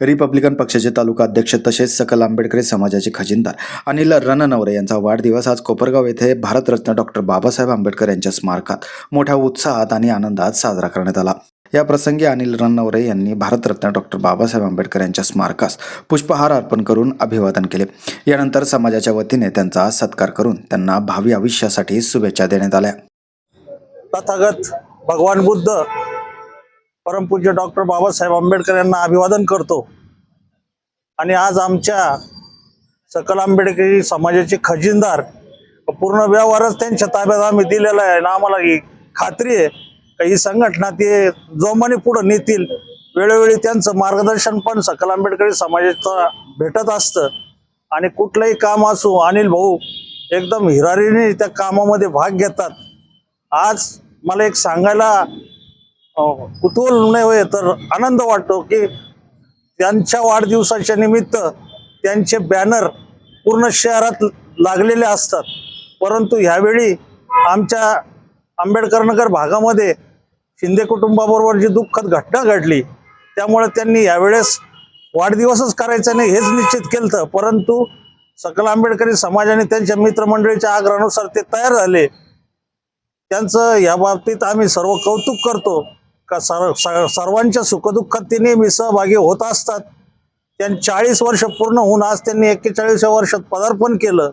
Republican पक्षाचे तालुका अध्यक्ष तसेच सकल आंबेडकरी समाजाचे खजिनदार अनिल रणनवरे यांचा वाढदिवस आज कोपरगाव येथे भारतरत्न डॉक्टर बाबासाहेब आंबेडकर यांच्या स्मारकात मोठ्या उत्साहात आणि आनंदात साजरा करण्यात आला. या प्रसंगी अनिल रणनवरे यांनी भारतरत्न डॉक्टर बाबासाहेब आंबेडकर यांच्या स्मारकास पुष्पहार अर्पण करून अभिवादन केले. यानंतर समाजाच्या वतीने त्यांचा सत्कार करून त्यांना भावी आयुष्यासाठी शुभेच्छा देण्यात आल्या. तथागत भगवान बुद्ध परमपूज्य डॉक्टर बाबासाहेब आंबेडकर यांना अभिवादन करतो. आणि आज आमच्या सकल आंबेडकरी समाजाचे खजिनदार पूर्ण व्यवहारच त्यांच्या ताब्यात आम्ही दिलेला आहे आणि आम्हाला ही खात्री आहे का ही संघटना ते जोमाने पुढे नेतील. वेळोवेळी त्यांचं मार्गदर्शन पण सकल आंबेडकरी समाजाचं भेटत असतं. आणि कुठलंही काम असो अनिल भाऊ एकदम हिरारीने त्या कामामध्ये भाग घेतात. आज मला एक सांगायला हो. कुतूहल नाही होय तर आनंद वाटतो की त्यांच्या वाढदिवसाच्या निमित्त त्यांचे बॅनर पूर्ण शहरात लागलेले असतात. परंतु ह्यावेळी आमच्या आंबेडकर नगर भागामध्ये शिंदे कुटुंबाबरोबर जी दुःखद घटना घडली त्यामुळे त्यांनी यावेळेस वाढदिवसच करायचा नाही हेच निश्चित केलं परंतु सकल आंबेडकरी समाजाने त्यांच्या मित्रमंडळीच्या आग्रहानुसार ते तयार झाले. त्यांचं या बाबतीत आम्ही सर्व कौतुक करतो. का सर्व स- सर्वांच्या सुखदुःखात ते नेहमी सहभागी होत असतात. त्यांनी चाळीस वर्ष पूर्ण होऊन आज त्यांनी एक्केचाळीसव्या वर्षात पदार्पण केलं.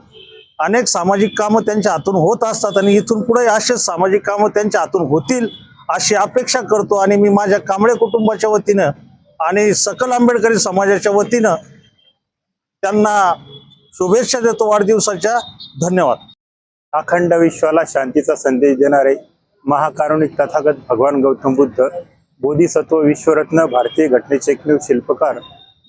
अनेक सामाजिक कामं त्यांच्या हातून होत असतात आणि इथून पुढे असेच सामाजिक कामं त्यांच्या हातून होतील अशी अपेक्षा करतो आणि मी माझ्या कांबळे कुटुंबाच्या वतीनं आणि सकल आंबेडकरी समाजाच्या वतीनं त्यांना शुभेच्छा देतो वाढदिवसाच्या. धन्यवाद. अखंड विश्वाला शांतीचा संदेश देणारे महाकारुणिक तथागत भगवान गौतम बुद्ध बोधिसत्व विश्वरत्न भारतीय घटनेचे एकमेव शिल्पकार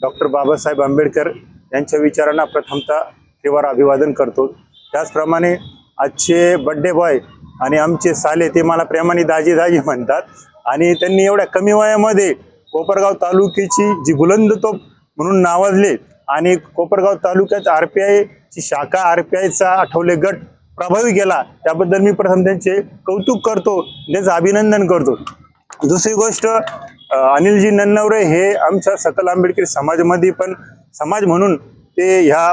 डॉक्टर बाबासाहेब आंबेडकर यांच्या विचारांना प्रथमतः तेव्हा अभिवादन करतो. त्याचप्रमाणे आजचे बड्डे बॉय आणि आमचे साले ते मला प्रेमाने दाजी दाजी म्हणतात आणि त्यांनी एवढ्या कमी वयामध्ये कोपरगाव तालुक्याची जी बुलंद तोप म्हणून नावाजले आणि कोपरगाव तालुक्यात आर पी आयची शाखा आर पी आयचा आठवले गट प्रभावी केला. त्याबद्दल मी प्रथम त्यांचे कौतुक करतो त्यांचं अभिनंदन करतो. दुसरी गोष्ट अनिलजी नन्नवरे हे आमच्या सकल आंबेडकरी समाजामध्ये पण समाज म्हणून ते ह्या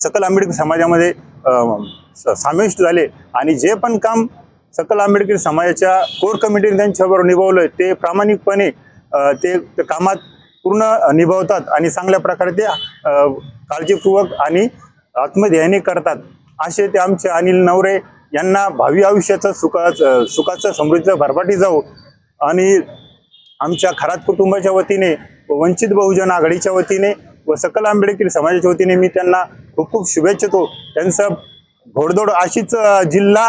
सकल आंबेडकर समाजामध्ये स- समाविष्ट झाले. आणि जे पण काम सकल आंबेडकर समाजाच्या कोर कमिटीने त्यांच्याबरोबर निभावलं ते प्रामाणिकपणे ते कामात पूर्ण निभावतात आणि चांगल्या प्रकारे ते काळजीपूर्वक आणि आत्मध्यानी करतात. असे ते आमचे अनिल नवरे यांना भावी आयुष्याचं सुखाचं सुखाचं समृद्धीचं भरपाटी जाऊ आणि आमच्या खरात कुटुंबाच्या वतीने वंचित बहुजन आघाडीच्या वतीने व सकल आंबेडकरी समाजाच्या वतीने मी त्यांना खूप खूप शुभेच्छा देतो. त्यांचं घोडदोड अशीच जिल्हा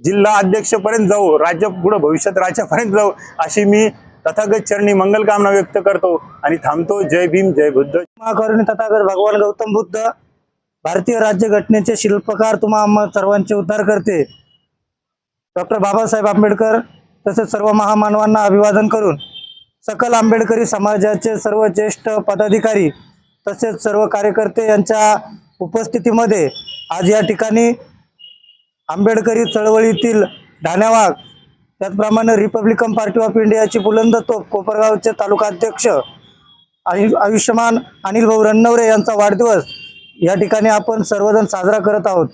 जिल्हा अध्यक्षपर्यंत जाऊ राज्य पुढं भविष्यात राज्यापर्यंत जाऊ अशी मी तथागत चरणी मंगलकामना व्यक्त करतो. आणि थांबतो. जय भीम जय बुद्ध. महाकरुणी तथागत भगवान गौतम बुद्ध. भारतीय राज्यघटनेचे शिल्पकार तुम्हा आम्हा सर्वांचे उद्धार करते. डॉक्टर बाबासाहेब आंबेडकर तसेच सर्व महामानवांना अभिवादन करून सकल आंबेडकरी समाजाचे सर्व ज्येष्ठ पदाधिकारी तसेच सर्व कार्यकर्ते यांच्या उपस्थितीमध्ये आज या ठिकाणी आंबेडकरी चळवळीतील धाण्यावाग त्याचप्रमाणे रिपब्लिकन पार्टी ऑफ इंडियाची बुलंद तोप कोपरगावचे तालुका अध्यक्ष आयुष्यमान अनिल भाऊ रणनवरे यांचा वाढदिवस या ठिकाणी आपण सर्वजण साजरा करत आहोत.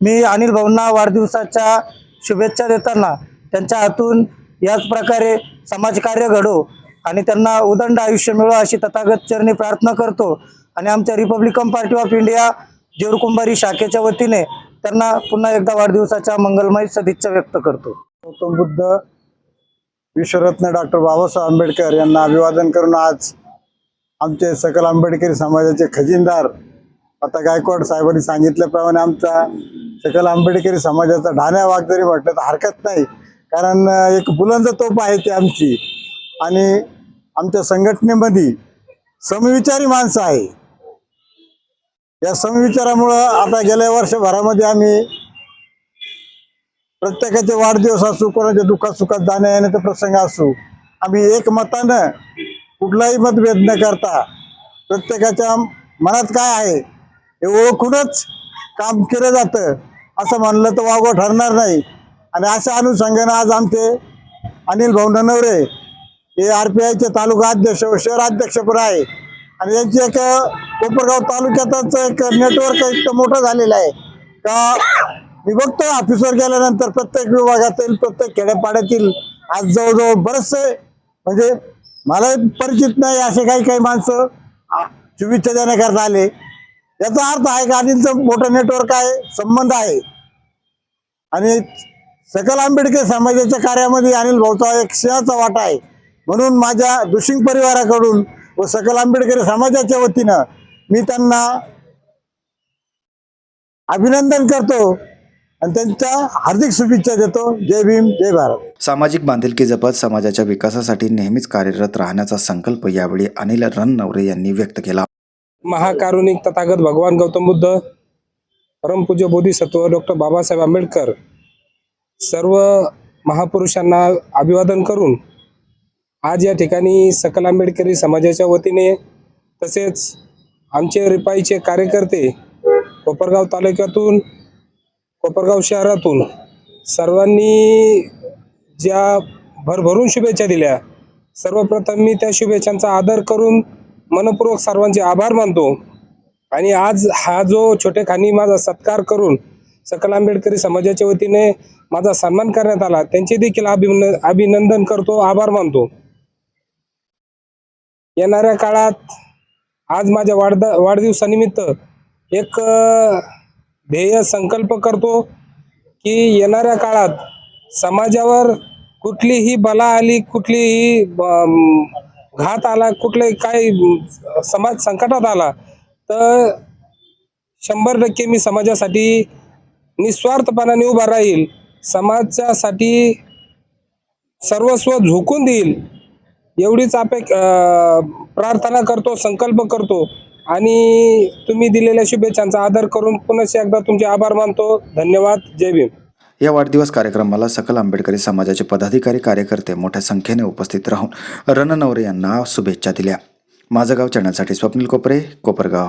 मी अनिल भाऊंना वाढदिवसाच्या शुभेच्छा देताना त्यांच्या हातून याच प्रकारे समाजकार्य घडो आणि त्यांना उदंड आयुष्य मिळो अशी तथागत चरणी प्रार्थना करतो. आणि आमच्या Republican Party of India Jerkumbhari शाखेच्या वतीने त्यांना पुन्हा एकदा वाढदिवसाच्या मंगलमय सदिच्छा व्यक्त करतो. गौतम बुद्ध विश्वरत्न डॉक्टर बाबासाहेब आंबेडकर यांना अभिवादन करून आज आमचे सकल आंबेडकरी समाजाचे खजिनदार आता गायकवाड साहेबांनी सांगितल्याप्रमाणे आमचा सकल आंबेडकरी समाजाचा ढाण्या वाघ जरी म्हटलं तर हरकत नाही. कारण एक बुलंद तोप आहे ती आमची. आणि आमच्या संघटनेमध्ये समविचारी माणसं आहे. या समविचारामुळं आता गेल्या वर्षभरामध्ये आम्ही प्रत्येकाचे वाढदिवस असू कोणाच्या दुःखात सुखात जाण्या येण्याचा प्रसंग असू आम्ही एकमतानं कुठलाही मतभेद न करता प्रत्येकाच्या मनात काय आहे हे ओळखूनच काम केलं जातं. असं म्हणलं तर वागो ठरणार नाही. आणि अशा अनुषंगानं आज आमचे अनिल भाऊ ननवरे हे आर पी आयचे तालुका अध्यक्ष व शहराध्यक्ष पण आहे. आणि यांची एक कोपरगाव तालुक्यातच एक नेटवर्क इतकं मोठं झालेलं आहे. का मी बघतो ऑफिसवर गेल्यानंतर प्रत्येक विभागातील प्रत्येक खेड्यापाड्यातील आज जवळजवळ बरेचसे म्हणजे मला परिचित नाही असे काही काही माणसं शुभेच्छा देण्याकरता आले. याचा अर्थ आहे का अनिलचं मोठं नेटवर्क आहे संबंध आहे. आणि सकल आंबेडकर समाजाच्या कार्यामध्ये अनिल भाऊचा एक सिंहाचा वाटा आहे. म्हणून माझ्या दुशिंग परिवाराकडून व सकल आंबेडकरी समाजाच्या वतीनं मी त्यांना अभिनंदन करतो आणि त्यांच्या हार्दिक शुभेच्छा देतो. जय भीम जय भारत. सामाजिक बांधिलकी जपत समाजाच्या विकासासाठी नेहमीच कार्यरत राहण्याचा संकल्प यावेळी अनिल रणनवरे यांनी व्यक्त केला. महाकारुणिक तथागत भगवान गौतम बुद्ध परमपूज्य बोधिसत्व डॉक्टर बाबासाहेब आंबेडकर सर्व महापुरुषांना अभिवादन करून आज या ठिकाणी सकल आंबेडकरी समाजाच्या वतीने तसेच आमचे रिपाईचे कार्यकर्ते कोपरगाव तालुक्यातून कोपरगाव शहरातून सर्वांनी ज्या भरभरून शुभेच्छा दिल्या सर्वप्रथम मी त्या शुभेच्छांचा आदर करून मनपूर्वक सर्वांचे आभार मानतो. आणि आज हा जो छोटेखानी माझा सत्कार करून सकल आंबेडकरी समाजाच्या वतीने माझा सन्मान करण्यात आला त्यांचे देखील अभिन अभिनंदन करतो आभार मानतो. येणाऱ्या काळात आज माझ्या वाढद वाढदिवसानिमित्त एक ध्येय संकल्प करतो की येणाऱ्या काळात समाजावर कुठलीही बला आली कुठलीही घात आला कुठले काय समाज संकटात आला तर शंभर टक्के मी समाजासाठी निस्वार्थपणाने उभा राहील. समाजासाठी सर्वस्व झोकून देईल. एवढीच अपेक प्रार्थना करतो संकल्प करतो. आणि तुम्ही दिलेल्या शुभेच्छांचा आदर करून पुन्हा एकदा तुमचे आभार मानतो. धन्यवाद. जय भीम. या वाढदिवस कार्यक्रमाला सकल आंबेडकरी समाजाचे पदाधिकारी कार्यकर्ते मोठ्या संख्येने उपस्थित राहून रणनवरे यांना शुभेच्छा दिल्या. माझं गाव चॅनलसाठी स्वप्नील कोपरे कोपरगाव.